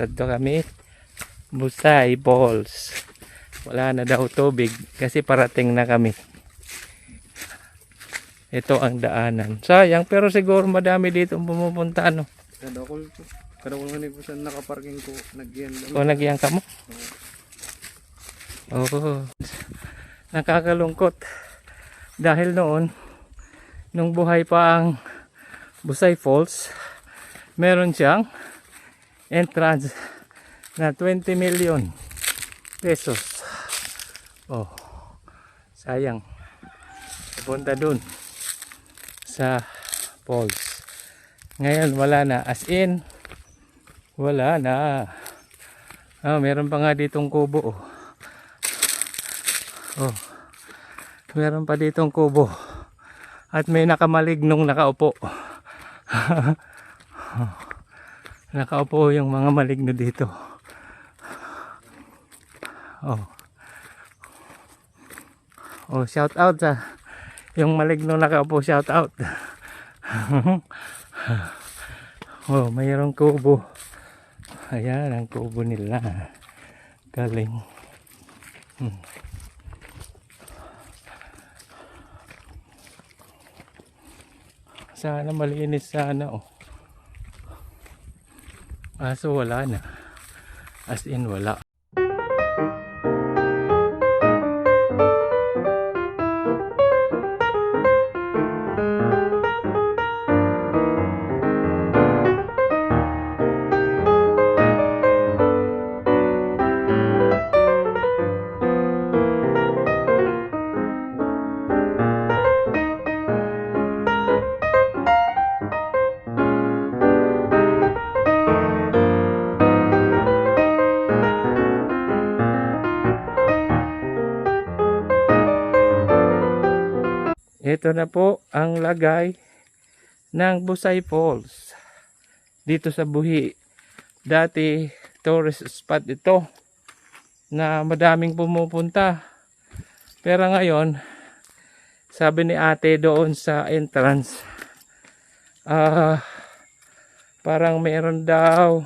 Tadto kami. Busay Falls. Wala na daw tubig kasi parating na kami. Ito ang daanan. Sayang pero siguro madami dito ang pumupunta ano. Kada ko. Kada ko nga po sa nakaparking ko. Nagyan. O nagyan ka mo? Oo. Nakakalungkot. Dahil noon, nung buhay pa ang Busay Falls, meron siyang entrance na 20 million pesos. Oh, sayang. Punta dun sa falls. Ngayon wala na. As in, wala na. Ah, meron pa nga ditong kubo. Oh. oh. Meron pa ditong kubo. At may nakamalignong nakaupo. nakaupo yung mga maligno dito. Oh. Oh, shout out sa yung maligno nakaupo, shout out. oh, mayroong kubo. Ayan ang kubo nila. Galing. Hmm. Sana malinis sana oh. Aso wala na. As in wala. Ito na po ang lagay ng Busay Falls dito sa Buhi. Dati tourist spot ito na madaming pumupunta. Pero ngayon, sabi ni ate doon sa entrance, ah parang meron daw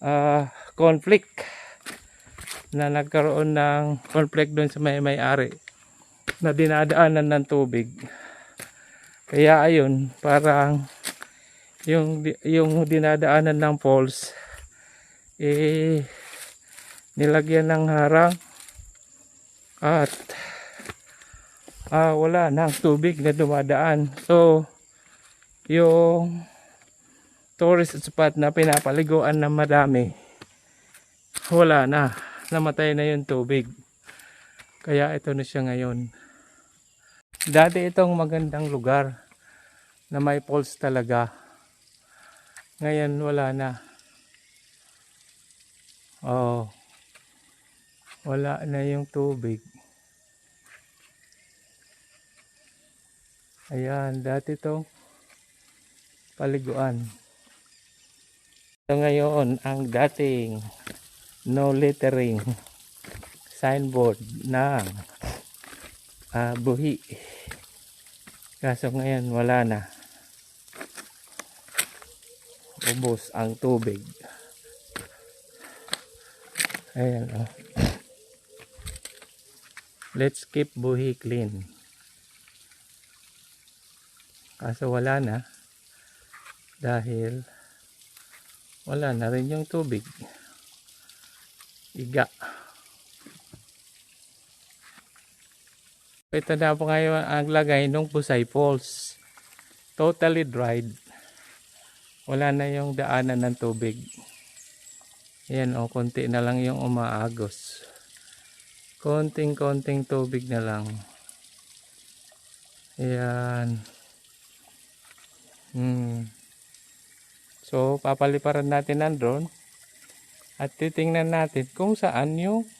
ah conflict na nagkaroon ng conflict doon sa may may-ari na dinadaanan ng tubig. Kaya ayun, parang yung yung dinadaanan ng falls eh nilagyan ng harang at ah, wala nang tubig na dumadaan. So yung tourist spot na pinapaliguan ng madami wala na namatay na yung tubig kaya ito na siya ngayon Dati itong magandang lugar na may falls talaga. Ngayon wala na. Oh. Wala na yung tubig. Ayan, dati itong paliguan. Ito ngayon ang dating no littering signboard ng ah, buhi. Kaso ngayon wala na. Ubos ang tubig. Ayan oh. Let's keep buhi clean. Kaso wala na. Dahil wala na rin yung tubig. Iga. Ito na po ngayon ang lagay ng Busay Falls. Totally dried. Wala na yung daanan ng tubig. Ayan o, konti na lang yung umaagos. Konting-konting tubig na lang. Ayan. Hmm. So, papaliparan natin ng drone. At titingnan natin kung saan yung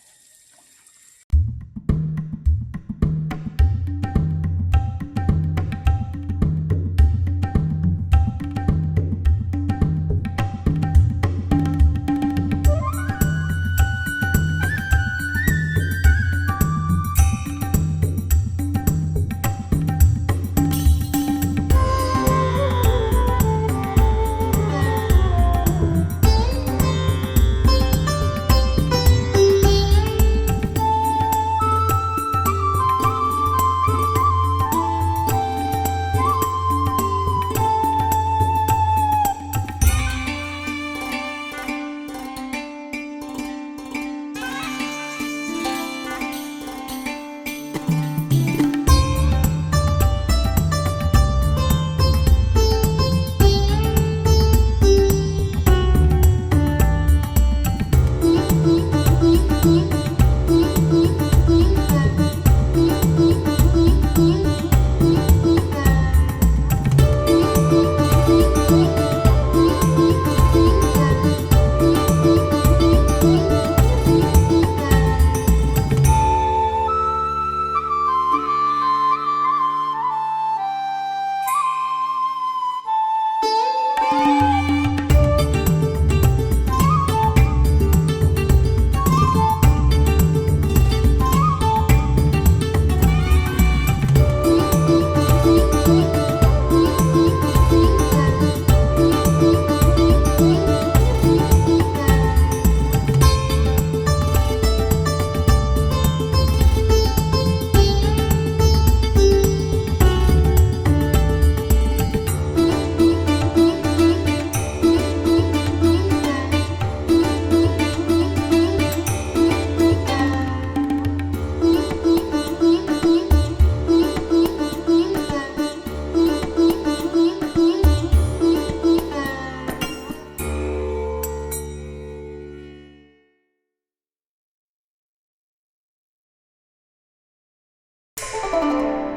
Música